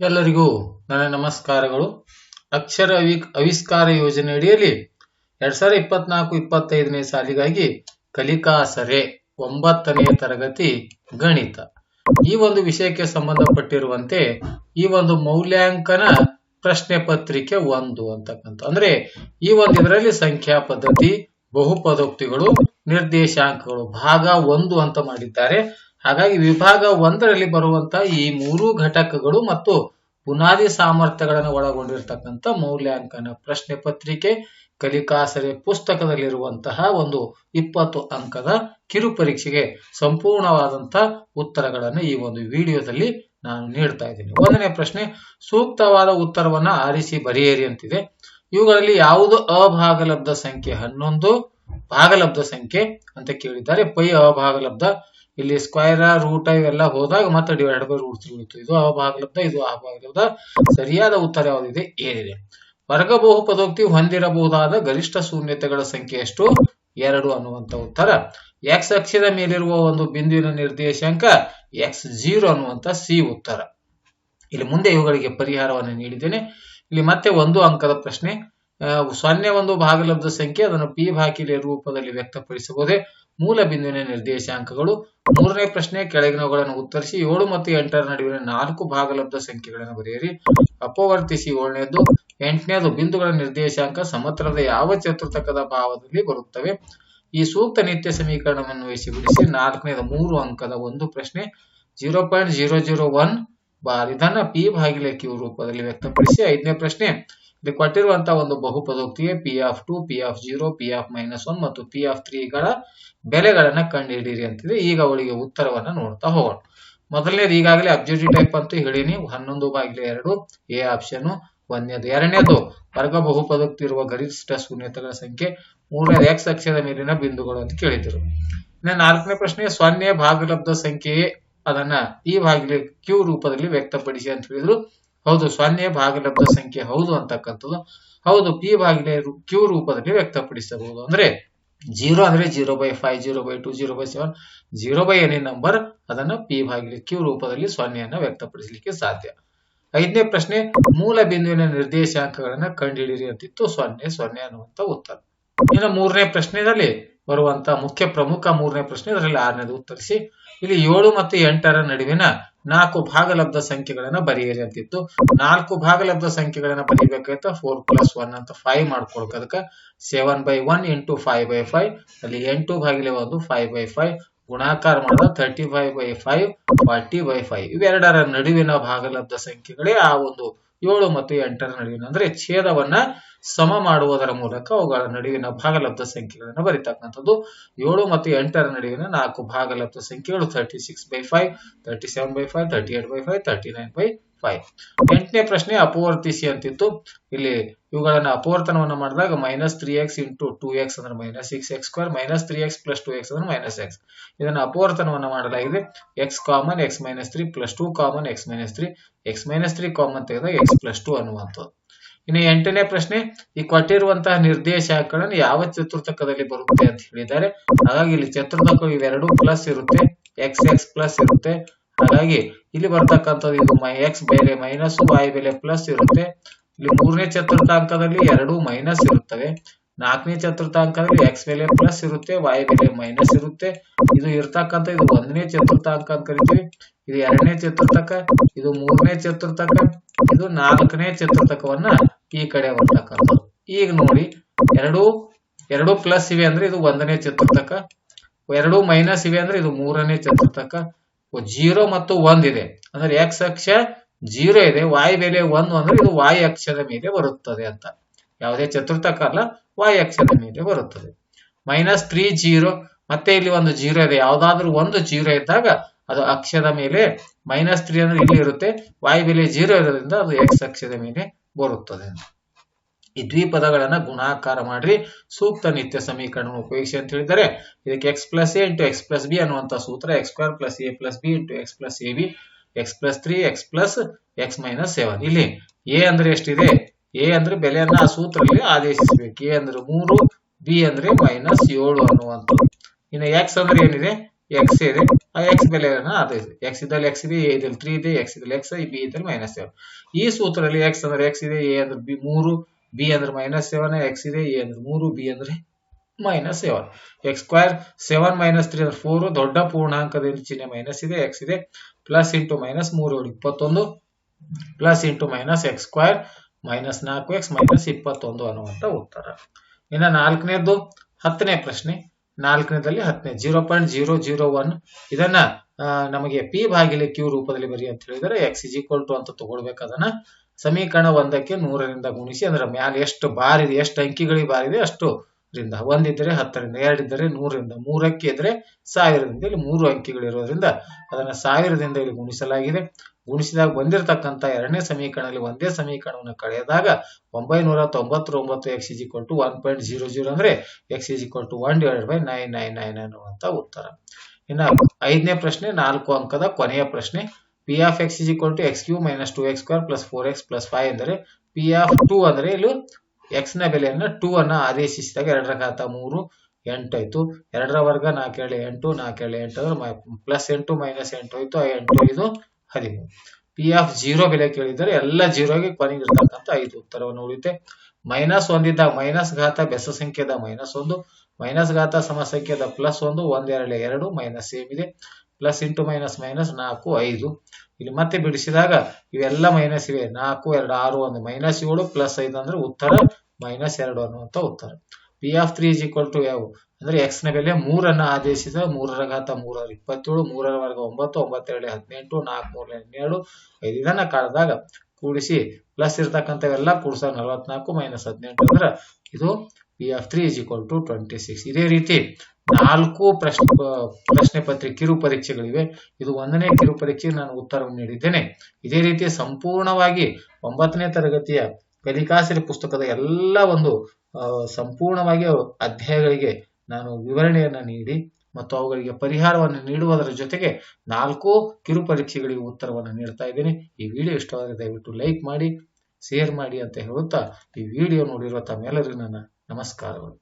ಎಲ್ಲರಿಗೂ ನನ್ನ ನಮಸ್ಕಾರಗಳು. ಅಕ್ಷರ ಅವಿ ಆವಿಷ್ಕಾರ ಯೋಜನೆ ಅಡಿಯಲ್ಲಿ ಎರಡ್ ಸಾವಿರದ ಇಪ್ಪತ್ನಾಲ್ಕು, ಇಪ್ಪತ್ತೈದನೇ ಸಾಲಿಗಾಗಿ ಕಲಿಕಾಸರೆ ಒಂಬತ್ತನೆಯ ತರಗತಿ ಗಣಿತ. ಈ ಒಂದು ವಿಷಯಕ್ಕೆ ಸಂಬಂಧಪಟ್ಟಿರುವಂತೆ ಈ ಒಂದು ಮೌಲ್ಯಾಂಕನ ಪ್ರಶ್ನೆ ಪತ್ರಿಕೆ ಒಂದು ಅಂತಕ್ಕಂಥ. ಅಂದ್ರೆ ಈ ಒಂದು ಇದರಲ್ಲಿ ಸಂಖ್ಯಾ ಪದ್ಧತಿ, ಬಹುಪದೋಕ್ತಿಗಳು, ನಿರ್ದೇಶಾಂಕಗಳು ಭಾಗ ಒಂದು ಅಂತ ಮಾಡಿದ್ದಾರೆ. ಹಾಗಾಗಿ ವಿಭಾಗ ಒಂದರಲ್ಲಿ ಬರುವಂತ ಈ ಮೂರು ಘಟಕಗಳು ಮತ್ತು ಬುನಾದಿ ಸಾಮರ್ಥ್ಯಗಳನ್ನು ಒಳಗೊಂಡಿರ್ತಕ್ಕಂಥ ಮೌಲ್ಯಾಂಕನ ಪ್ರಶ್ನೆ ಪತ್ರಿಕೆ, ಕಲಿಕಾಸರೆ ಪುಸ್ತಕದಲ್ಲಿರುವಂತಹ ಒಂದು ಇಪ್ಪತ್ತು ಅಂಕದ ಕಿರು ಪರೀಕ್ಷೆಗೆ ಸಂಪೂರ್ಣವಾದಂತಹ ಉತ್ತರಗಳನ್ನು ಈ ಒಂದು ವಿಡಿಯೋದಲ್ಲಿ ನಾನು ನೀಡ್ತಾ ಇದ್ದೀನಿ. ಒಂದನೇ ಪ್ರಶ್ನೆ, ಸೂಕ್ತವಾದ ಉತ್ತರವನ್ನ ಆರಿಸಿ ಬರೆಯಿರಿ ಅಂತಿದೆ. ಇವುಗಳಲ್ಲಿ ಯಾವುದು ಅಭಾಗಲಬ್ಧ ಸಂಖ್ಯೆ? ಹನ್ನೊಂದು ಭಾಗಲಬ್ಧ ಸಂಖ್ಯೆ ಅಂತ ಕೇಳಿದ್ದಾರೆ. ಪೈ ಅಭಾಗಲಬ್ಧ ಇಲ್ಲಿ ಸ್ಕ್ವೈರ್ ರೂಟ್ ಇವೆಲ್ಲ ಹೋದಾಗ ಮತ್ತೆ ಡಿವೈಡ್ ಬೈ ರೂಟ್ ತ್ರೀ ಉಳಿತು ಇದು ಅಭಾಗಲಬ್ಧ ಇದು ಅಭಾಗಲಬ್ಧ ಸರಿಯಾದ ಉತ್ತರ ಯಾವುದಿದೆ? ಏನಿದೆ ವರ್ಗ ಬಹುಪದೋಕ್ತಿ ಹೊಂದಿರಬಹುದಾದ ಗರಿಷ್ಠ ಶೂನ್ಯತೆಗಳ ಸಂಖ್ಯೆ ಎಷ್ಟು? ಎರಡು ಅನ್ನುವಂತ ಉತ್ತರ. ಎಕ್ಸ್ ಅಕ್ಷದ ಮೇಲಿರುವ ಒಂದು ಬಿಂದುವಿನ ನಿರ್ದೇಶಾಂಕ ಎಕ್ಸ್ ಜೀರೋ ಅನ್ನುವಂತ ಸಿ ಉತ್ತರ. ಇಲ್ಲಿ ಮುಂದೆ ಇವುಗಳಿಗೆ ಪರಿಹಾರವನ್ನು ನೀಡಿದ್ದೇನೆ. ಇಲ್ಲಿ ಮತ್ತೆ ಒಂದು ಅಂಕದ ಪ್ರಶ್ನೆ. ಆ, ಸೊನ್ನೆ ಒಂದು ಭಾಗಲಬ್ಧ ಸಂಖ್ಯೆ, ಅದನ್ನು ಪಿ ಭಾಕಿಲೆ ರೂಪದಲ್ಲಿ ವ್ಯಕ್ತಪಡಿಸಬಹುದೇ? ಮೂಲ ಬಿಂದುವಿನ ನಿರ್ದೇಶಾಂಕಗಳು. ಮೂರನೇ ಪ್ರಶ್ನೆ, ಕೆಳಗಿನವುಗಳನ್ನು ಉತ್ತರಿಸಿ. ಏಳು ಮತ್ತು ಎಂಟರ ನಡುವಿನ ನಾಲ್ಕು ಭಾಗಲಬ್ಧ ಸಂಖ್ಯೆಗಳನ್ನು ಬರೆಯಿರಿ. ಅಪವರ್ತಿಸಿ ಏಳನೇದು. ಎಂಟನೇದು, ಬಿಂದುಗಳ ನಿರ್ದೇಶಾಂಕ ಸಮತಲದ ಯಾವ ಚತುರ್ಥಕದ ಭಾವದಲ್ಲಿ ಬರುತ್ತವೆ? ಈ ಸೂಕ್ತ ನಿತ್ಯ ಸಮೀಕರಣವನ್ನು ವಹಿಸಿ ಬಿಡಿಸಿ ನಾಲ್ಕನೇದು, ಮೂರು ಅಂಕದ ಒಂದು ಪ್ರಶ್ನೆ. Zero point zero zero one bar ಇದನ್ನ ಪಿ ಭಾಗಿಲೆ ಕ್ಯೂ ರೂಪದಲ್ಲಿ ವ್ಯಕ್ತಪಡಿಸಿ. ಐದನೇ ಪ್ರಶ್ನೆ ಇಲ್ಲಿ ಕೊಟ್ಟಿರುವಂತಹ ಒಂದು ಬಹುಪದೋಕ್ತಿಗೆ P of two P of zero P of minus one ಮತ್ತು ಪಿ ಆಫ್ ತ್ರೀಗಳ ಬೆಲೆಗಳನ್ನ ಕಂಡುಹಿಡಿಯಿರಿ ಅಂತಿದೆ. ಈಗ ಅವಳಿಗೆ ಉತ್ತರವನ್ನ ನೋಡ್ತಾ ಹೋಗೋಣ. ಮೊದಲನೇದು ಈಗಾಗಲೇ ಅಬ್ಜೆಕ್ಟಿವ್ ಟೈಪ್ ಅಂತ ಹೇಳಿನಿ. ಹನ್ನೊಂದು ಬಾಗಿಲು ಎರಡು ಎ ಆಪ್ಷನ್ ಒಂದನೇದು ಎರಡನೇದು. ವರ್ಗ ಬಹುಪದೋಕ್ತಿ ಇರುವ ಗರಿಷ್ಠ ಶೂನ್ಯತೆಗಳ ಸಂಖ್ಯೆ ಮೂರನೇದು ಎಕ್ಸ್ ಅಕ್ಷದ ಮೇಲಿನ ಬಿಂದುಗಳು ಅಂತ ಕೇಳಿದ್ರು. ಇನ್ನ ನಾಲ್ಕನೇ ಪ್ರಶ್ನೆ, ಸೊನ್ನೆ ಭಾಗಲಬ್ಧ ಸಂಖ್ಯೆಯೇ ಅದನ್ನ ಈ ಭಾಗಿಲೆ ಕ್ಯೂ ರೂಪದಲ್ಲಿ ವ್ಯಕ್ತಪಡಿಸಿ ಅಂತ ಹೇಳಿದ್ರು. ಹೌದು, ಸೊನ್ನೆ ಭಾಗಲಬ್ಧ ಸಂಖ್ಯೆ ಹೌದು ಅಂತಕ್ಕಂಥದ್ದು. ಹೌದು, ಪಿ ಭಾಗಿಲೆ ಕ್ಯೂ ರೂಪದಲ್ಲಿ ವ್ಯಕ್ತಪಡಿಸಬಹುದು. ಅಂದ್ರೆ ಜೀರೋ ಅಂದ್ರೆ zero by five, zero by two, zero by seven, zero by any number ಅದನ್ನ ಪಿ ಭಾಗಿಲೆ ಕ್ಯೂ ರೂಪದಲ್ಲಿ ಸೊನ್ನೆಯನ್ನು ವ್ಯಕ್ತಪಡಿಸಲಿಕ್ಕೆ ಸಾಧ್ಯ. ಐದನೇ ಪ್ರಶ್ನೆ, ಮೂಲ ಬಿಂದುವಿನ ನಿರ್ದೇಶಾಂಕಗಳನ್ನ ಕಂಡುಹಿಡಿಯಿರಿ ಅಂತಿತ್ತು ಸೊನ್ನೆ ಸೊನ್ನೆ ಅನ್ನುವಂತ ಉತ್ತರ. ಇನ್ನು ಮೂರನೇ ಪ್ರಶ್ನೆಯಲ್ಲಿ ಬರುವಂತ ಮುಖ್ಯ ಪ್ರಮುಖ ಮೂರನೇ ಪ್ರಶ್ನೆ, ಇದರಲ್ಲಿ ಆರನೇದು ಉತ್ತರಿಸಿ. ಇಲ್ಲಿ ಏಳು ಮತ್ತು ಎಂಟರ ನಡುವಿನ ನಾಲ್ಕು ಭಾಗಲಬ್ಧ ಸಂಖ್ಯೆಗಳನ್ನ ಬರೆಯಿರಿ ಅಂತಿತ್ತು ನಾಲ್ಕು ಭಾಗಲಬ್ಧ ಸಂಖ್ಯೆಗಳನ್ನ ಬರೀಬೇಕಾಯ್ತ? ಫೋರ್ ಪ್ಲಸ್ ಒನ್ ಅಂತ ಫೈವ್ ಮಾಡ್ಕೊಳಕ್ ಅದಕ್ಕೆ. Seven by one into five by five ಅಲ್ಲಿ ಎಂಟು ಭಾಗಿಲೆ ಒಂದು ಫೈವ್ ಬೈ ಫೈವ್ ಗುಣಾಕಾರ ಮಾಡಿದ thirty five by five forty by five ಇವೆರಡರ ನಡುವಿನ ಭಾಗಲಬ್ಧ ಸಂಖ್ಯೆಗಳೇ ಆ ಒಂದು ಏಳು ಮತ್ತು ಎಂಟರ ನಡುವಿನ, ಅಂದ್ರೆ ಛೇದವನ್ನ ಸಮ ಮಾಡುವುದರ ಮೂಲಕ ಅವುಗಳ ನಡುವಿನ ಭಾಗಲಬ್ಧ ಸಂಖ್ಯೆಗಳನ್ನು ಬರೀತಕ್ಕಂಥದ್ದು. ಏಳು ಮತ್ತು ಎಂಟರ ನಡುವಿನ ನಾಲ್ಕು ಭಾಗಲಬ್ಧ ಸಂಖ್ಯೆಗಳು thirty six by five thirty seven by five thirty eight by five thirty nine by five ಎಂಟನೇ ಪ್ರಶ್ನೆ ಅಪವರ್ತಿಸಿ ಅಂತಿತ್ತು. ಇಲ್ಲಿ ಇವುಗಳನ್ನ ಅಪವರ್ತನವನ್ನು ಮಾಡಿದಾಗ minus three x into two x ಅಂದ್ರೆ minus six x square minus three x plus two x ಅಂದ್ರೆ ಮೈನಸ್ ಎಕ್ಸ್ ಇದನ್ನ ಅಪವರ್ತನವನ್ನು ಮಾಡಲಾಗಿದೆ. X common x minus three plus two common x minus three x minus three common ತೆಗೆದಾಗ X plus two ಅನ್ನುವಂಥದ್ದು. ಇನ್ನು ಎಂಟನೇ ಪ್ರಶ್ನೆ, ಈ ಕೊಟ್ಟಿರುವಂತಹ ನಿರ್ದೇಶಾಂಕಗಳನ್ನು ಯಾವ ಚತುರ್ಥಕದಲ್ಲಿ ಬರುತ್ತೆ ಅಂತ ಹೇಳಿದ್ದಾರೆ. ಹಾಗಾಗಿ ಇಲ್ಲಿ ಚತುರ್ಥಕ ಇವೆರಡು ಪ್ಲಸ್ ಇರುತ್ತೆ ಎಕ್ಸ್ ಎಕ್ಸ್ ಪ್ಲಸ್ ಇರುತ್ತೆ ಹಾಗಾಗಿ ಇಲ್ಲಿ ಬರ್ತಕ್ಕಂಥದ್ದು ಇದು ಎಕ್ಸ್ ಬೆಲೆ ಮೈನಸ್ ವೈ ಬೆಲೆ ಪ್ಲಸ್ ಇರುತ್ತೆ. ಇಲ್ಲಿ ಮೂರನೇ ಚತುರ್ಥಾಂಕದಲ್ಲಿ ಎರಡು ಮೈನಸ್ ಇರುತ್ತವೆ. ನಾಲ್ಕನೇ ಚತುರ್ಥಾಂಕದಲ್ಲಿ ಎಕ್ಸ್ ಬೆಲೆ ಪ್ಲಸ್ ಇರುತ್ತೆ ವೈ ಬೆಲೆ ಮೈನಸ್ ಇರುತ್ತೆ. ಇದು ಇರ್ತಕ್ಕಂಥ, ಇದು ಒಂದನೇ ಚತುರ್ಥಾಂಕ ಅಂತ ಕರಿತೀವಿ ಇದು ಎರಡನೇ ಚತುರ್ಥಕ, ಇದು ಮೂರನೇ ಚತುರ್ಥಕ, ಇದು ನಾಲ್ಕನೇ ಚತುರ್ಥಕವನ್ನ ಈ ಕಡೆ ಬರ್ತಕ್ಕಂಥದ್ದು. ಈಗ ನೋಡಿ, ಎರಡು ಎರಡು ಪ್ಲಸ್ ಇವೆ ಅಂದ್ರೆ ಇದು ಒಂದನೇ ಚತುರ್ಥಕ. ಎರಡು ಮೈನಸ್ ಇವೆ ಅಂದ್ರೆ ಇದು ಮೂರನೇ ಚತುರ್ಥಕ. ಜೀರೋ ಮತ್ತು ಒಂದ್ ಇದೆ. ಅಂದ್ರೆ ಎಕ್ಸ್ ಅಕ್ಷ ಜೀರೋ ಇದೆ ವಾಯ್ ಬೆಲೆ ಒಂದು ಅಂದ್ರೆ ಇದು ವಾಯ್ ಅಕ್ಷದ ಮೇಲೆ ಬರುತ್ತದೆ ಅಂತ. ಯಾವುದೇ ಚತುರ್ಥಕ ಅಲ್ಲ ವಾಯ್ ಅಕ್ಷದ ಮೇಲೆ ಬರುತ್ತದೆ. ಮೈನಸ್ ತ್ರೀ ಜೀರೋ ಮತ್ತೆ ಇಲ್ಲಿ ಒಂದು ಜೀರೋ ಇದೆ. ಯಾವ್ದಾದ್ರು ಒಂದು ಜೀರೋ ಇದ್ದಾಗ ಅದು ಅಕ್ಷದ ಮೇಲೆ ಮೈನಸ್ ತ್ರೀ ಅಂದ್ರೆ ಇಲ್ಲಿ ಇರುತ್ತೆ? ವಾಯ್ ಬೆಲೆ ಜೀರೋ ಇರೋದ್ರಿಂದ ಅದು ಎಕ್ಸ್ ಅಕ್ಷದ ಮೇಲೆ ಬರುತ್ತದೆ ಈ ದ್ವಿಪದಗಳನ್ನ ಗುಣಾಕಾರ ಮಾಡ್ರಿ. ಸೂಕ್ತ ನಿತ್ಯ ಸಮೀಕರಣ ಉಪಯೋಗಿಸಿ ಅಂತ ಹೇಳಿದರೆ ಇದಕ್ಕೆ x plus a into x plus b ಅನ್ನುವಂತ ಸೂತ್ರ x square plus a plus b into x plus a b x plus three x plus x minus seven ಇಲ್ಲಿ ಎ ಅಂದ್ರೆ ಎಷ್ಟಿದೆ? ಎ ಅಂದ್ರೆ ಬೆಲೆಯನ್ನ ಆ ಸೂತ್ರದಲ್ಲಿ ಆದೇಶಿಸಬೇಕು. ಎ ಅಂದ್ರೆ ಮೂರು ಬಿ ಅಂದ್ರೆ ಮೈನಸ್ ಏಳು ಅನ್ನುವಂಥದ್ದು. ಇನ್ನು ಎಕ್ಸ್ ಅಂದ್ರೆ ಏನಿದೆ? ಎಕ್ಸ್ ಇದೆ. ಆ ಎಕ್ಸ್ ಬೆಲೆಯನ್ನ ಆದೇಶಿಸಿ. ಇದೆ ಎಕ್ಸ್ ಇದ್ದಲ್ಲಿ ಎಕ್ಸ್ ಇದೆ ಎ ಇದ್ರಲ್ಲಿ ತ್ರೀ ಇದೆ ಎಕ್ಸ್ ಇದ್ದಲ್ಲಿ ಎಕ್ಸ್ ಬಿ ಇದ್ದಲ್ಲಿ ಮೈನಸ್ ಸೆವೆನ್ ಈ ಸೂತ್ರದಲ್ಲಿ ಎಕ್ಸ್ ಅಂದ್ರೆ ಎಕ್ಸ್ ಇದೆ ಎ ಅಂದ್ರೆ ಬಿ ಮೂರು ಬಿ ಅಂದ್ರೆ ಮೈನಸ್ ಸೆವೆನ್ ಎಕ್ಸ್ ಇದೆ, ಎ ಅಂದ್ರೆ ಮೂರು, ಬಿ ಅಂದ್ರೆ minus seven x square seven minus three ಅಂದ್ರೆ ಫೋರ್ ದೊಡ್ಡ ಪೂರ್ಣಾಂಕದಲ್ಲಿ ಚಿಹ್ನೆ ಮೈನಸ್ ಇದೆ ಎಕ್ಸ್ ಇದೆ. ಪ್ಲಸ್ ಇಂಟು ಮೈನಸ್ ಮೂರು ಇಪ್ಪತ್ತೊಂದು. Plus into minus x square minus ನಾಲ್ಕು ಎಕ್ಸ್ ಮೈನಸ್ ಇಪ್ಪತ್ತೊಂದು ಅನ್ನುವಂತ ಉತ್ತರ. ಇನ್ನ ನಾಲ್ಕನೇದು ಹತ್ತನೇ ಪ್ರಶ್ನೆ. ನಾಲ್ಕನೇದಲ್ಲಿ ಹತ್ತನೇ zero point zero zero one ಇದನ್ನ ನಮಗೆ ಪಿ ಭಾಗಿಲೆ ಕ್ಯೂ ರೂಪದಲ್ಲಿ ಬರಿ ಅಂತ ಹೇಳಿದರೆ ಎಕ್ಸ್ ಈಕ್ವಲ್ ಟು ಅಂತ ತಗೊಳ್ಬೇಕು ಅದನ್ನ. ಸಮೀಕರಣ ಒಂದಕ್ಕೆ ನೂರರಿಂದ ಗುಣಿಸಿ, ಅಂದ್ರೆ ಮ್ಯಾಲೆ ಎಷ್ಟು ಬಾರಿದೆ ಎಷ್ಟು ಅಂಕಿಗಳಿಗೆ ಬಾರ್ ಇದೆ, ಅಷ್ಟು ರಿಂದ ಒಂದಿದ್ದರೆ ಹತ್ತರಿಂದ ಎರಡಿದ್ದರೆ ನೂರರಿಂದ, ಮೂರಕ್ಕೆ ಇದ್ರೆ ಸಾವಿರದಿಂದ, ಇಲ್ಲಿ ಮೂರು ಅಂಕಿಗಳಿರೋದ್ರಿಂದ ಅದನ್ನ ಸಾವಿರದಿಂದ ಇಲ್ಲಿ ಗುಣಿಸಲಾಗಿದೆ. ಗುಣಿಸಿದಾಗ ಬಂದಿರತಕ್ಕಂತ ಎರಡನೇ ಸಮೀಕರಣದಲ್ಲಿ ಒಂದೇ ಸಮೀಕರಣವನ್ನು ಕಳೆದಾಗ ಒಂಬೈನೂರ ತೊಂಬತ್ತೊಂಬತ್ತು x is equal to one point zero zero ಅಂದ್ರೆ ಎಕ್ಸ್ ಇಜಿ ಕೊಟ್ಟು one divide by nine nine nine ಅನ್ನುವಂತ ಉತ್ತರ. ಇನ್ನು ಐದನೇ ಪ್ರಶ್ನೆ, ನಾಲ್ಕು ಅಂಕದ ಕೊನೆಯ ಪ್ರಶ್ನೆ. P of x is equal to x cube minus two x square plus four x plus five ಅಂದರೆ ಪಿ ಆಫ್ ಟೂ ಅಂದರೆ ಇಲ್ಲಿ ಎಕ್ಸ್ನ ಬೆಲೆಯನ್ನು ಟೂ ಅನ್ನ ಆದೇಶಿಸಿದಾಗ ಎರಡರ ಘಾತ ಮೂರು, ಎಂಟು ಆಯ್ತು. ಎರಡರ ವರ್ಗ ನಾಲ್ಕೇಳು ಎಂಟು ನಾಲ್ಕೇಳು ಎಂಟು ಅಂದ್ರೆ ಪ್ಲಸ್ ಎಂಟು ಮೈನಸ್ ಎಂಟು ಆಯಿತು. ಎಂಟು ಐದು ಹದಿಮೂರು. ಪಿ ಆಫ್ ಜೀರೋ ಬೆಲೆ ಕೇಳಿದರೆ ಎಲ್ಲ ಜೀರೋಗೆ ಕೊನೆಗೆ ಇರ್ತಕ್ಕಂಥ ಐದು ಉತ್ತರವನ್ನು ಉಳಿತೆ ಮೈನಸ್ ಒಂದಿದ್ದಾಗ ಮೈನಸ್ ಘಾತ ಬೆಸ ಸಂಖ್ಯೆದ ಮೈನಸ್ ಒಂದು. ಮೈನಸ್ ಘಾತ ಸಮ ಸಂಖ್ಯೆದ ಪ್ಲಸ್ ಒಂದು, ಒಂದೆರಡು, ಎರಡು ಮೈನಸ್ ಸೇಮ್ ಇದೆ. ಪ್ಲಸ್ ಇಂಟು ಮೈನಸ್ ಮೈನಸ್ ನಾಲ್ಕು, ಐದು. ಇಲ್ಲಿ ಮತ್ತೆ ಬಿಡಿಸಿದಾಗ ಇವೆಲ್ಲ ಮೈನಸ್ ಇವೆ. ನಾಲ್ಕು, ಎರಡು, ಆರು ಒಂದು ಮೈನಸ್ ಏಳು ಪ್ಲಸ್ ಐದು ಅಂದ್ರೆ ಉತ್ತರ ಮೈನಸ್ ಎರಡು ಅನ್ನುವಂಥ ಉತ್ತರ. P of three is equal to ಯಾವ ಅಂದ್ರೆ ಎಕ್ಸ್ನ ಬೆಲೆ ಮೂರನ್ನ ಆದೇಶಿಸಿದ ಮೂರರ ಘಾತ ಮೂರರ ಇಪ್ಪತ್ತೇಳು, ಮೂರರ ವರ್ಗ ಒಂಬತ್ತು, ಒಂಬತ್ತೆರಡು, ಹದಿನೆಂಟು, ನಾಲ್ಕು ಮೂರ ಹನ್ನೆರಡು, ಐದು ಇದನ್ನ ಕಾಡಿದಾಗ ಕೂಡಿಸಿ ಪ್ಲಸ್ ಇರ್ತಕ್ಕಂಥವೆಲ್ಲ ಕೂಡಿಸ ನಲವತ್ನಾಲ್ಕು ಮೈನಸ್ ಹದಿನೆಂಟು ಅಂದ್ರೆ ಇದು P of three is equal to twenty six ಇದೇ ರೀತಿ ನಾಲ್ಕು ಪ್ರಶ್ನೆ ಪ್ರಶ್ನೆ ಪತ್ರಿಕೆ, ಕಿರು ಪರೀಕ್ಷೆಗಳಿವೆ. ಇದು ಒಂದನೇ ಕಿರು ಪರೀಕ್ಷೆಗೆ ನಾನು ಉತ್ತರವನ್ನು ನೀಡಿದ್ದೇನೆ. ಇದೇ ರೀತಿ ಸಂಪೂರ್ಣವಾಗಿ ಒಂಬತ್ತನೇ ತರಗತಿಯ ಕಲಿಕಾಸರಿ ಪುಸ್ತಕದ ಎಲ್ಲ ಒಂದು ಸಂಪೂರ್ಣವಾಗಿ ಅಧ್ಯಾಯಗಳಿಗೆ ನಾನು ವಿವರಣೆಯನ್ನ ನೀಡಿ ಮತ್ತು ಅವುಗಳಿಗೆ ಪರಿಹಾರವನ್ನು ನೀಡುವುದರ ಜೊತೆಗೆ ನಾಲ್ಕು ಕಿರು ಪರೀಕ್ಷೆಗಳಿಗೆ ಉತ್ತರವನ್ನು ನೀಡ್ತಾ ಇದ್ದೀನಿ. ಈ ವಿಡಿಯೋ ಇಷ್ಟವಾದರೆ ದಯವಿಟ್ಟು ಲೈಕ್ ಮಾಡಿ, ಶೇರ್ ಮಾಡಿ ಅಂತ ಹೇಳುತ್ತಾ ಈ ವಿಡಿಯೋ ನೋಡಿರುವ ತಮ್ಮೆಲ್ಲರಿಗೂ ನನ್ನ ನಮಸ್ಕಾರಗಳು